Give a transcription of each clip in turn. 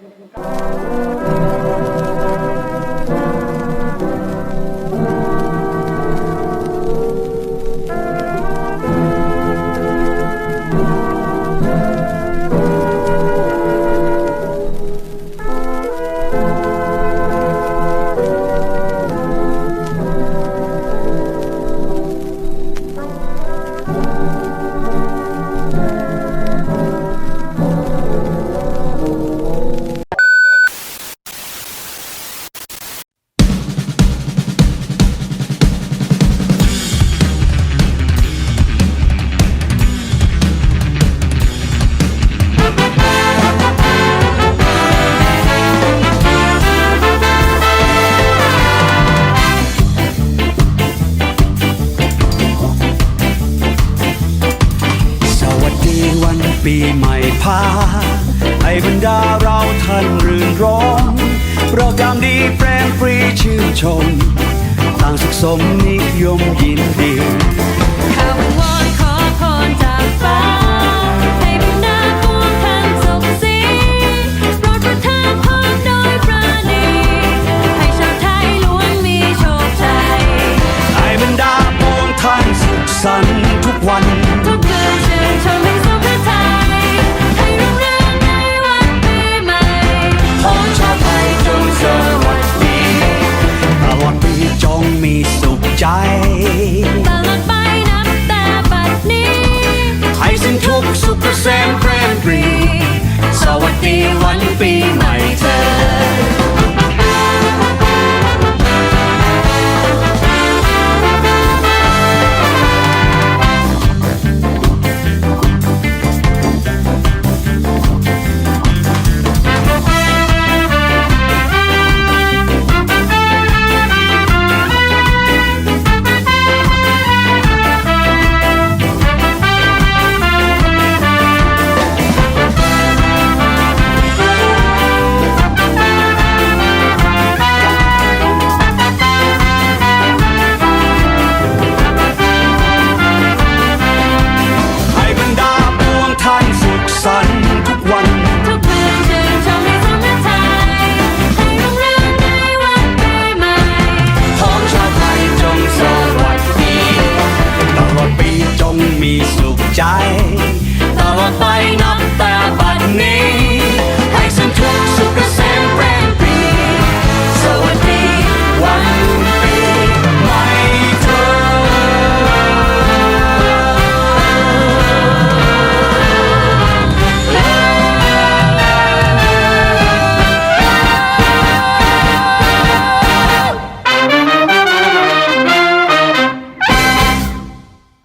ส ปีใหม่พา ให้บรรดาเราท่านรื่นรมโปรแกรมดีแปรมฟรีชื่นชม ต่างสุขสมนิยมยินดี ใจตลอดไปนับแต่บัดนี้ ให้สิ้นทุกสุขเกษมแรงปรีสวัสดีวันปีใหม่เธอ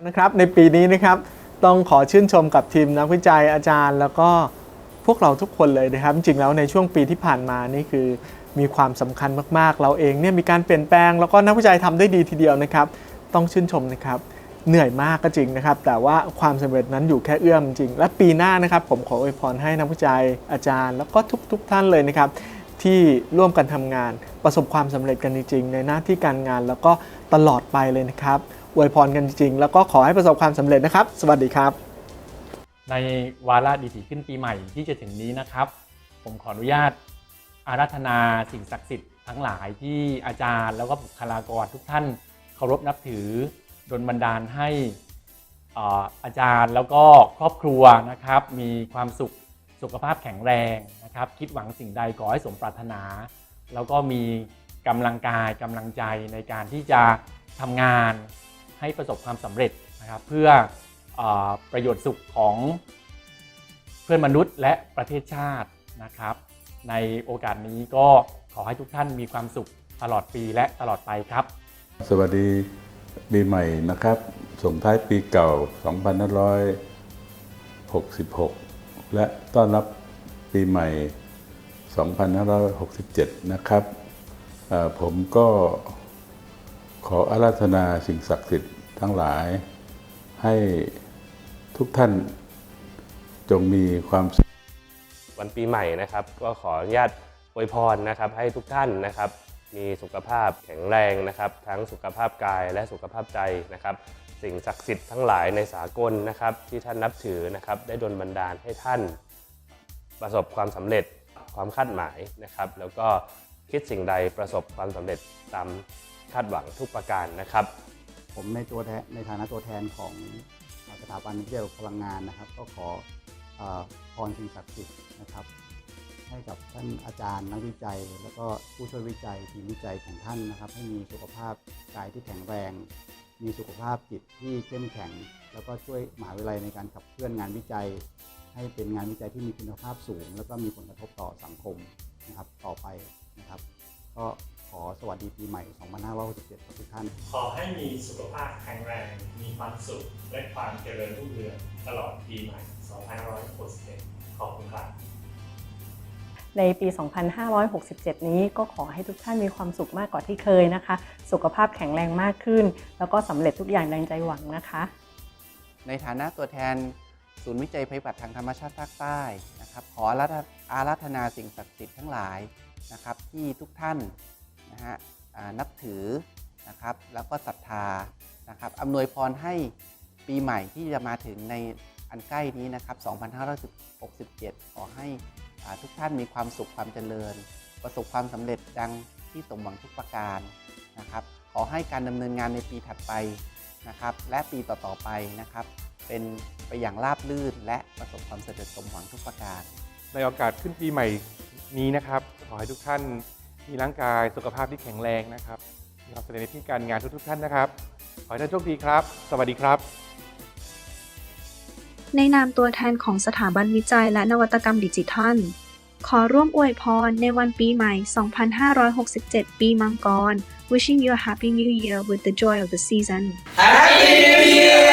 นะครับในปีนี้นะครับ ต้องขอชื่นชมกับทีมนักวิจัยอาจารย์ แล้วก็พวกเราทุกคนเลยนะครับ จริงๆแล้วในช่วงปีที่ผ่านมานี่คือมีความสำคัญมากๆ เราเองเนี่ยมีการเปลี่ยนแปลง แล้วก็นักวิจัยทำได้ดีทีเดียวนะครับ ต้องชื่นชมนะครับ เหนื่อยมากก็จริงนะครับ แต่ว่าความสำเร็จนั้นอยู่แค่เอื้อมจริง และปีหน้านะครับ ผมขออวยพรให้นักวิจัยอาจารย์ แล้วก็ทุกๆท่านเลยนะครับ ที่ร่วมกันทำงานประสบความสำเร็จกันจริงๆในหน้าที่การงานแล้วก็ตลอดไปเลยนะครับ อวยพรกันจริงๆ แล้วก็ขอให้ประสบความสำเร็จนะครับ สวัสดีครับ ในวาระดีถีขึ้นปีใหม่ที่จะถึงนี้นะครับ ผมขออนุญาตอาราธนาสิ่งศักดิ์สิทธิ์ทั้งหลายที่อาจารย์แล้วก็บุคลากรทุกท่านเคารพนับถือดลบันดาลให้อาอาจารย์แล้วก็ครอบครัวนะครับ มีความสุขสุขภาพแข็งแรงนะครับ คิดหวังสิ่งใดขอให้สมปรารถนา แล้วก็มีกำลังกายกำลังใจในการที่จะทำงาน ให้ประสบความสำเร็จนะครับเพื่ออประโยชน์สุขของเพื่อนมนุษย์และประเทศชาตินะครับ ในโอกาสนี้ก็ขอให้ทุกท่านมีความสุขตลอดปีและตลอดไปครับ สวัสดีปีใหม่นะครับส่งท้ายปีเก่า 2566 และต้อนรับปีใหม่ 2567 นะครับผมก็ ขออาราธนาสิ่งศักดิ์สิทธิ์ทั้งหลาย ให้ทุกท่านจงมีความสุขวันปีใหม่นะครับ ก็ขออนุญาตอวยพรนะครับ ให้ทุกท่านนะครับ มีสุขภาพแข็งแรงนะครับ ทั้งสุขภาพกายและสุขภาพใจนะครับ สิ่งศักดิ์สิทธิ์ทั้งหลายในสากลนะครับ ที่ท่านนับถือนะครับ ได้ดลบันดาลให้ท่าน ประสบความสำเร็จความคาดหมายนะครับ แล้วก็คิดสิ่งใดประสบความสำเร็จตาม คาดหวังทุกประการนะครับ ผมในตัวแทนในฐานะตัวแทนของสถาบันวิทยาพลังงานนะครับ ก็ขอเออพรสิ่งศักดิ์สิทธิ์นะครับ ให้กับท่านอาจารย์นักวิจัย แล้วก็ผู้ช่วยวิจัยทีมวิจัยของท่านนะครับ ให้มีสุขภาพกายที่แข็งแรง มีสุขภาพจิตที่เข้มแข็ง แล้วก็ช่วยมหาวิทยาลัยในการขับเคลื่อนงานวิจัย ให้เป็นงานวิจัยที่มีคุณภาพสูง แล้วก็มีผลกระทบต่อสังคมนะครับต่อไปนะครับ ก็ ขอสวัสดีปีใหม่ 2567ทุกท่าน ขอให้มีสุขภาพแข็งแรง มีความสุข และความเจริญรุ่งเรืองตลอดปีใหม่ 2567 ขอบคุณครับในปี 2567 นี้ก็ขอให้ทุกท่านมีความสุขมากกว่าที่เคยนะคะ สุขภาพแข็งแรงมากขึ้น แล้วก็สำเร็จทุกอย่างดังใจหวังนะคะ ในฐานะตัวแทนศูนย์วิจัยภัยพิบัติทางธรรมชาติภาคใต้นะครับ ขออาราธอาราธนาสิ่งศักดิ์สิทธิ์ทั้งหลายนะครับที่ทุกท่าน นะฮะนับถือนะครับแล้วก็ศรัทธานะครับอำนวยพรให้ปีใหม่ที่จะมาถึงในอันใกล้นี้นะครับ2567 ขอให้อ่าทุกท่านมีความสุขความเจริญ ประสบความสำเร็จดังที่สมหวังทุกประการนะครับ ขอให้การดำเนินงานในปีถัดไปนะครับ และปีต่อๆไปนะครับ เป็นไปอย่างราบรื่นและประสบความสำเร็จสมหวังทุกประการ ในโอกาสขึ้นปีใหม่นี้นะครับ ขอให้ทุกท่าน มีร่างกายสุขภาพที่แข็งแรงนะครับมีความสำเร็จในที่การงานทุกๆท่านนะครับ ขอให้ท่านโชคดีครับ สวัสดีครับ ในนามตัวแทนของสถาบันวิจัยและนวัตกรรมดิจิทัล ขอร่วมอวยพรในวันปีใหม่ 2567 ปีมังกร wishing you a happy new year with the joy of the season Happy New Year